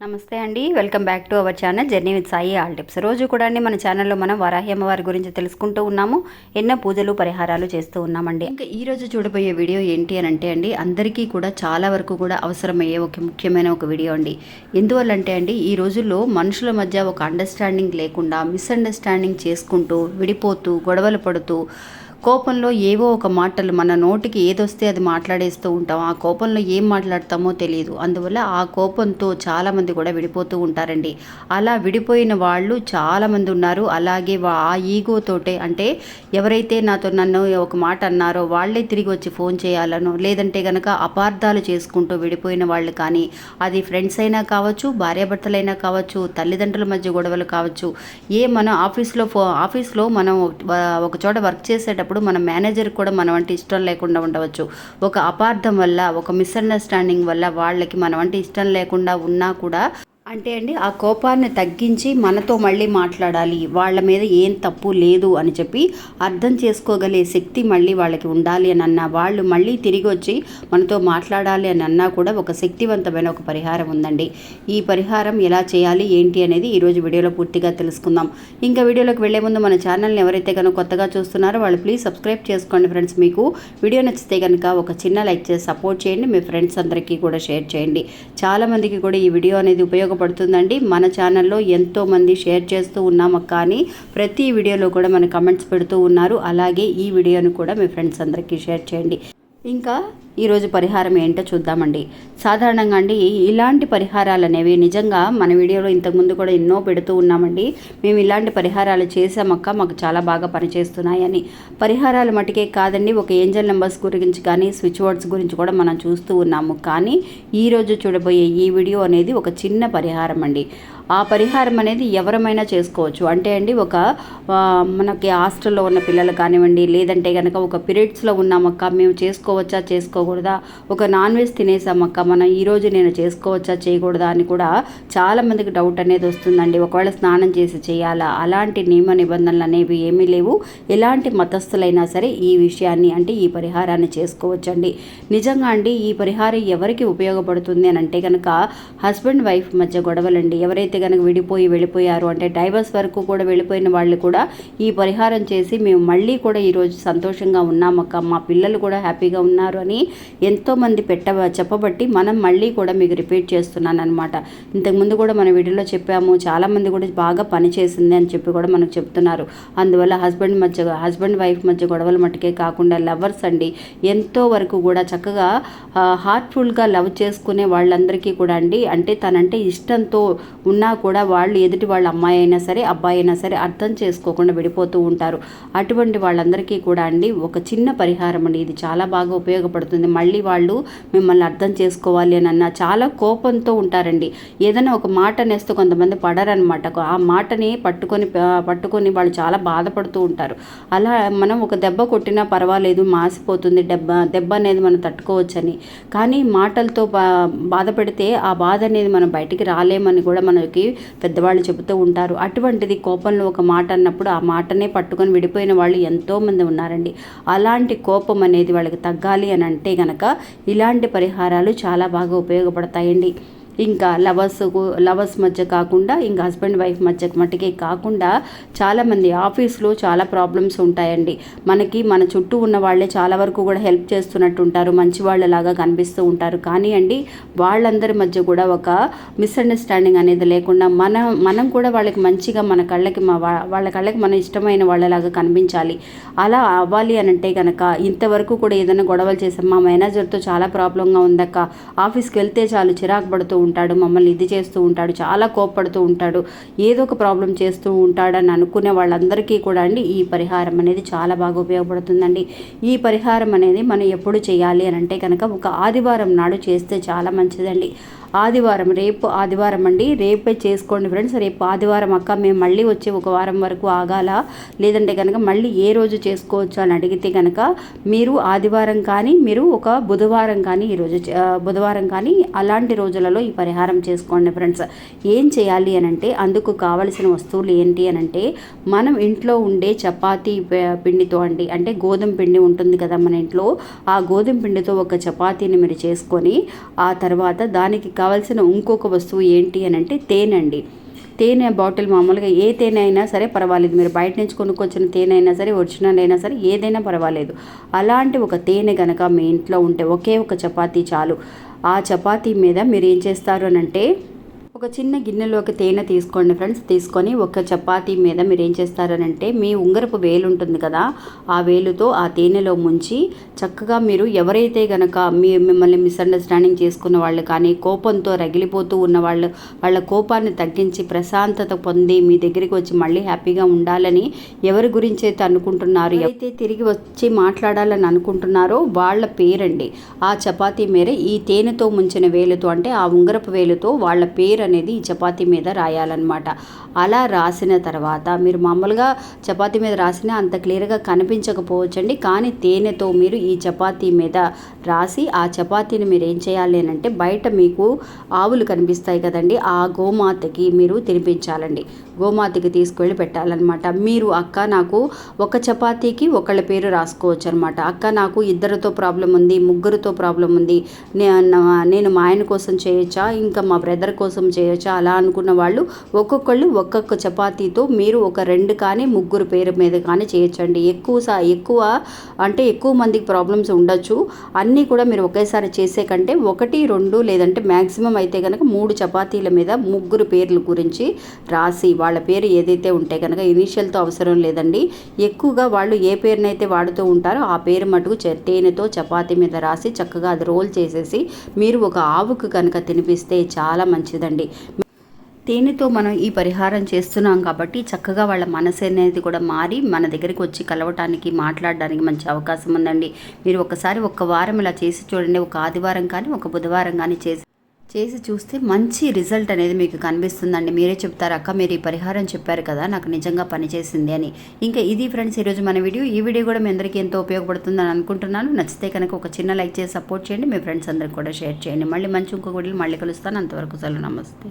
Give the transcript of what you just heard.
నమస్తే అండి. Welcome back to our channel journey with Sai all tips. రోజు కూడా అండి మన ఛానల్లో మనం వరాహి అమ్మవారి గురించి తెలుసుకుంటూ ఉన్నాము. ఎన్నో పూజలు పరిహారాలు చేస్తూ ఉన్నామండి. ఇంకా ఈ రోజు చూడబోయే వీడియో ఏంటి అని అంటే అండి అందరికీ కూడా చాలా వరకు కూడా అవసరమయ్యే ఒక ముఖ్యమైన ఒక వీడియో అండి. ఎందువల్ల అంటే అండి ఈ రోజుల్లో మనుషుల మధ్య ఒక అండర్స్టాండింగ్ లేకుండా మిస్అండర్స్టాండింగ్ చేసుకుంటూ విడిపోతూ గొడవలు పడుతూ కోపంలో ఏవో ఒక మాటలు మన నోటికి ఏదొస్తే అది మాట్లాడేస్తూ ఉంటాం. ఆ కోపంలో ఏం మాట్లాడతామో తెలియదు అందువల్ల ఆ కోపంతో చాలామంది కూడా విడిపోతూ ఉంటారండి. అలా విడిపోయిన వాళ్ళు చాలామంది ఉన్నారు. అలాగే ఆ ఈగోతోటే అంటే ఎవరైతే నాతో నన్ను ఒక మాట అన్నారో వాళ్ళే తిరిగి వచ్చి ఫోన్ చేయాలనో లేదంటే కనుక అపార్థాలు చేసుకుంటూ విడిపోయిన వాళ్ళు కానీ అది ఫ్రెండ్స్ అయినా కావచ్చు భార్యాభర్తలైనా కావచ్చు తల్లిదండ్రుల మధ్య గొడవలు కావచ్చు ఏ మనం ఆఫీస్లో ఫో ఆఫీస్లో మనం ఒక చోట వర్క్ చేసేటప్పుడు మన మేనేజర్ కూడా మనం అంటే ఇష్టం లేకుండా ఉండవచ్చు. ఒక అపార్థం వల్ల ఒక మిస్అండర్స్టాండింగ్ వల్ల వాళ్ళకి మనం అంటే ఇష్టం లేకుండా ఉన్నా కూడా అంటే అండి ఆ కోపాన్ని తగ్గించి మనతో మళ్ళీ మాట్లాడాలి వాళ్ళ మీద ఏం తప్పు లేదు అని చెప్పి అర్థం చేసుకోగలిగే శక్తి మళ్ళీ వాళ్ళకి ఉండాలి అని అన్నా వాళ్ళు మళ్ళీ తిరిగి వచ్చి మనతో మాట్లాడాలి అని అన్నా కూడా ఒక శక్తివంతమైన ఒక పరిహారం ఉందండి. ఈ పరిహారం ఎలా చేయాలి ఏంటి అనేది ఈరోజు వీడియోలో పూర్తిగా తెలుసుకుందాం. ఇంకా వీడియోలోకి వెళ్ళే ముందు మన ఛానల్ని ఎవరైతే కనుక కొత్తగా చూస్తున్నారో వాళ్ళు ప్లీజ్ సబ్స్క్రైబ్ చేసుకోండి ఫ్రెండ్స్. మీకు వీడియో నచ్చితే కనుక ఒక చిన్న లైక్ చేసి సపోర్ట్ చేయండి. మీ ఫ్రెండ్స్ అందరికీ కూడా షేర్ చేయండి. చాలామందికి కూడా ఈ వీడియో అనేది ఉపయోగపడుతుందండి. మన ఛానల్లో ఎంతోమంది షేర్ చేస్తూ ఉన్నాము కానీ ప్రతి వీడియోలో కూడా మన కమెంట్స్ పెడుతూ ఉన్నారు. అలాగే ఈ వీడియోను కూడా మీ ఫ్రెండ్స్ అందరికీ షేర్ చేయండి. ఇంకా ఈరోజు పరిహారం ఏంటో చూద్దామండి. సాధారణంగా అండి ఇలాంటి పరిహారాలు అనేవి నిజంగా మన వీడియోలో ఇంతకుముందు కూడా ఎన్నో పెడుతూ ఉన్నామండి. మేము ఇలాంటి పరిహారాలు చేసామక్క మాకు చాలా బాగా పనిచేస్తున్నాయని. పరిహారాలు మటుకే కాదండి ఒక ఏంజల్ నెంబర్స్ గురించి కానీ స్విచ్ వర్డ్స్ గురించి కూడా మనం చూస్తూ ఉన్నాము. కానీ ఈరోజు చూడబోయే ఈ వీడియో అనేది ఒక చిన్న పరిహారం అండి. ఆ పరిహారం అనేది ఎవరమైనా చేసుకోవచ్చు. అంటే అండి ఒక మనకి హాస్టల్లో ఉన్న పిల్లలు కానివ్వండి లేదంటే కనుక ఒక పీరియడ్స్లో ఉన్నామక్క మేము చేసుకోవచ్చా చేసుకోకూడదా ఒక నాన్ వెజ్ తినేసామక్క మనం ఈరోజు నేను చేసుకోవచ్చా? చేయకూడదా? అని కూడా చాలామందికి డౌట్ అనేది వస్తుందండి. ఒకవేళ స్నానం చేసి చేయాలా? అలాంటి నియమ నిబంధనలు అనేవి ఏమీ లేవు. ఎలాంటి మతస్థులైనా సరే ఈ విషయాన్ని అంటే ఈ పరిహారాన్ని చేసుకోవచ్చండి. నిజంగా అండి ఈ పరిహారం ఎవరికి ఉపయోగపడుతుంది అని అంటే కనుక హస్బెండ్ వైఫ్ మధ్య గొడవలండి. ఎవరైతే కనుక విడిపోయి వెళ్ళిపోయారు అంటే డైవర్స్ వరకు కూడా వెళ్ళిపోయిన వాళ్ళు కూడా ఈ పరిహారం చేసి మేము మళ్ళీ కూడా ఈరోజు సంతోషంగా ఉన్నామక్క మా పిల్లలు కూడా హ్యాపీగా ఉన్నారు అని ఎంతోమంది పెట్ట చెప్పబట్టి మనం మళ్ళీ కూడా మీకు రిపీట్ చేస్తున్నాను అనమాట ఇంతకుముందు కూడా మన వీడియోలో చెప్పాము చాలామంది కూడా బాగా పనిచేసింది అని చెప్పి కూడా మనకు చెప్తున్నారు. అందువల్ల హస్బెండ్ మధ్య హస్బెండ్ వైఫ్ మధ్య గొడవల మట్టుకే కాకుండా లవర్స్ అండి ఎంతో వరకు కూడా చక్కగా హార్ట్ఫుల్గా లవ్ చేసుకునే వాళ్ళందరికీ కూడా అండి అంటే తనంటే ఇష్టంతో ఉన్నా కూడా వాళ్ళు ఎదుటి వాళ్ళ అమ్మాయి అయినా సరే అబ్బాయి అయినా సరే అర్థం చేసుకోకుండా విడిపోతూ ఉంటారు. అటువంటి వాళ్ళందరికీ కూడా అండి ఒక చిన్న పరిహారం అండి ఇది చాలా బాగా ఉపయోగపడుతుంది. మళ్ళీ వాళ్ళు మిమ్మల్ని అర్థం చేసుకోవాలి అని అన్న చాలా కోపంతో ఉంటారండి. ఏదైనా ఒక మాట అనేస్తే కొంతమంది పడరనమాట ఆ మాటని పట్టుకొని పట్టుకొని వాళ్ళు చాలా బాధపడుతూ ఉంటారు. అలా మనం ఒక దెబ్బ కొట్టినా పర్వాలేదు మాసిపోతుంది. దెబ్బ దెబ్బ అనేది మనం తట్టుకోవచ్చని. కానీ మాటలతో బా బాధ పెడితే ఆ బాధ అనేది మనం బయటికి రాలేమని కూడా మనకి పెద్దవాళ్ళు చెబుతూ ఉంటారు. అటువంటిది కోపంలో ఒక మాట అన్నప్పుడు ఆ మాటనే పట్టుకొని విడిపోయిన వాళ్ళు ఎంతోమంది ఉన్నారండి. అలాంటి కోపం అనేది వాళ్ళకి తగ్గాలి అని అంటే గనక ఇలాంటి పరిహారాలు చాలా బాగా ఉపయోగపడతాయండి. ఇంకా లవర్స్ లవర్స్ మధ్య కాకుండా ఇంకా హస్బెండ్ వైఫ్ మధ్య మటుకే కాకుండా చాలామంది ఆఫీస్లో చాలా ప్రాబ్లమ్స్ ఉంటాయండి. మనకి మన చుట్టూ ఉన్న వాళ్ళే చాలా వరకు కూడా హెల్ప్ చేస్తున్నట్టు ఉంటారు మంచి వాళ్ళలాగా కనిపిస్తూ ఉంటారు. కానీ అండి వాళ్ళందరి మధ్య కూడా ఒక మిస్అండర్స్టాండింగ్ అనేది లేకుండా మనం మనం కూడా వాళ్ళకి మంచిగా మన కళ్ళకి మా వాళ్ళ కళ్ళకి మనం ఇష్టమైన వాళ్ళలాగా కనిపించాలి. అలా అవ్వాలి అని అంటే కనుక ఇంతవరకు కూడా ఏదైనా గొడవలు చేసాం మా మేనేజర్తో చాలా ప్రాబ్లంగా ఉందక్క. ఆఫీస్కి వెళ్తే చాలు చిరాకు పడుతూ ఉంటాడు మమ్మల్ని ఇది చేస్తూ ఉంటాడు చాలా కోప్పడుతూ ఉంటాడు ఏదో ఒక ప్రాబ్లం చేస్తూ ఉంటాడని అనుకునే వాళ్ళందరికీ కూడా అండి ఈ పరిహారం అనేది చాలా బాగా ఉపయోగపడుతుందండి. ఈ పరిహారం అనేది మనం ఎప్పుడు చేయాలి అని అంటే కనుక ఒక ఆదివారం నాడు చేస్తే చాలా మంచిదండి. ఆదివారం రేపు ఆదివారం అండి. రేపే చేసుకోండి ఫ్రెండ్స్. రేపు ఆదివారం అక్క మేము మళ్ళీ వచ్చి ఒక వారం వరకు ఆగాల? లేదంటే కనుక మళ్ళీ ఏ రోజు చేసుకోవచ్చు అని అడిగితే కనుక మీరు ఆదివారం కానీ మీరు ఒక బుధవారం కానీ ఈరోజు బుధవారం కానీ అలాంటి రోజులలో ఈ పరిహారం చేసుకోండి ఫ్రెండ్స్. ఏం చేయాలి అని అంటే అందుకు కావలసిన వస్తువులు ఏంటి అని అంటే మనం ఇంట్లో ఉండే చపాతీ పిండితో అండి అంటే గోధుమ పిండి ఉంటుంది కదా మన ఇంట్లో ఆ గోధుమ పిండితో ఒక చపాతీని మీరు చేసుకొని ఆ తర్వాత దానికి కావాల్సిన ఇంకొక వస్తువు ఏంటి అని అంటే తేనె అండి. తేనె బాటిల్ మామూలుగా ఏ తేనె అయినా సరే పర్వాలేదు. మీరు బయట నుంచి కొనుక్కొచ్చిన తేనె అయినా సరే ఒరిజినల్ అయినా సరే ఏదైనా పర్వాలేదు. అలాంటి ఒక తేనె గనక మీ ఇంట్లో ఉంటే ఒకే ఒక చపాతీ చాలు. ఆ చపాతీ మీద మీరు ఏం చేస్తారు అని అంటే ఒక చిన్న గిన్నెలోకి తేనె తీసుకోండి ఫ్రెండ్స్. తీసుకొని ఒక చపాతీ మీద మీరు ఏం చేస్తారనంటే మీ ఉంగరపు వేలు ఉంటుంది కదా ఆ వేలుతో ఆ తేనెలో ముంచి చక్కగా మీరు ఎవరైతే గనక మీ మిమ్మల్ని మిస్అండర్స్టాండింగ్ చేసుకున్న వాళ్ళు కానీ కోపంతో రగిలిపోతూ ఉన్న వాళ్ళు వాళ్ళ కోపాన్ని తగ్గించి ప్రశాంతత పొంది మీ దగ్గరికి వచ్చి మళ్ళీ హ్యాపీగా ఉండాలని ఎవరి గురించి అయితే అనుకుంటున్నారు ఎవరైతే తిరిగి వచ్చి మాట్లాడాలని అనుకుంటున్నారో వాళ్ళ పేరండి. ఆ చపాతీ మేర ఈ తేనెతో ముంచిన వేలుతో అంటే ఆ ఉంగరపు వేలుతో వాళ్ళ పేరు అనేది ఈ చపాతీ మీద రాయాలన్నమాట. అలా రాసిన తర్వాత మీరు మామూలుగా చపాతీ మీద రాసిన అంత క్లియర్గా కనిపించకపోవచ్చండి. కానీ తేనెతో మీరు ఈ చపాతీ మీద రాసి ఆ చపాతీని మీరు ఏం చేయాలి అని అంటే బయట మీకు ఆవులు కనిపిస్తాయి కదండి. ఆ గోమాతకి మీరు తినిపించాలండి. గోమాతకి తీసుకువెళ్ళి పెట్టాలన్నమాట. మీరు అక్క నాకు ఒక చపాతీకి ఒకళ్ళ పేరు రాసుకోవచ్చు అనమాట అక్క నాకు ఇద్దరితో ప్రాబ్లం ఉంది ముగ్గురితో ప్రాబ్లం ఉంది. నేను మా ఆయన కోసం చేయొచ్చా? ఇంకా మా బ్రదర్ కోసం చేయొచ్చా. అలా అనుకున్న వాళ్ళు ఒక్కొక్కళ్ళు ఒక్కొక్క చపాతీతో మీరు ఒక రెండు కానీ ముగ్గురు పేరు మీద కానీ చేయొచ్చండి. ఎక్కువ సా ఎక్కువ అంటే ఎక్కువ మందికి ప్రాబ్లమ్స్ ఉండొచ్చు. అన్నీ కూడా మీరు ఒకేసారి చేసే కంటే ఒకటి రెండు లేదంటే మ్యాక్సిమం అయితే కనుక మూడు చపాతీల మీద ముగ్గురు పేర్ల గురించి రాసి వాళ్ళ పేరు ఏదైతే ఉంటే కనుక ఇనీషియల్తో అవసరం లేదండి. ఎక్కువగా వాళ్ళు ఏ పేరునైతే వాడుతూ ఉంటారో ఆ పేరు మటుకు తేనెతో చపాతీ మీద రాసి చక్కగా అది రోల్ చేసేసి మీరు ఒక ఆవుకు కనుక తినిపిస్తే చాలా మంచిదండి. తేనెతో మనం ఈ పరిహారం చేస్తున్నాం కాబట్టి చక్కగా వాళ్ళ మనసు అనేది కూడా మారి మన దగ్గరికి వచ్చి కలవటానికి మాట్లాడడానికి మంచి అవకాశం ఉందండి. మీరు ఒకసారి ఒక్క వారం ఇలా చేసి చూడండి. ఒక ఆదివారం కానీ ఒక బుధవారం కానీ చేసి చేసి చూస్తే మంచి రిజల్ట్ అనేది మీకు కనిపిస్తుందండి. మీరే చెప్తారు అక్క మీరు ఈ పరిహారం చెప్పారు కదా నాకు నిజంగా పనిచేసింది అని. ఇంకా ఇది ఫ్రెండ్స్ ఈరోజు మన వీడియో. ఈ వీడియో కూడా మీ అందరికీ ఎంతో ఉపయోగపడుతుందని అనుకుంటున్నాను. నచ్చితే కనుక ఒక చిన్న లైక్ చేసి సపోర్ట్ చేయండి. మీ ఫ్రెండ్స్ అందరికి కూడా షేర్ చేయండి. మళ్ళీ మంచి ఇంకొక వీడియో మళ్ళీ కలుస్తాను. అంతవరకు సెలవు నమస్తే.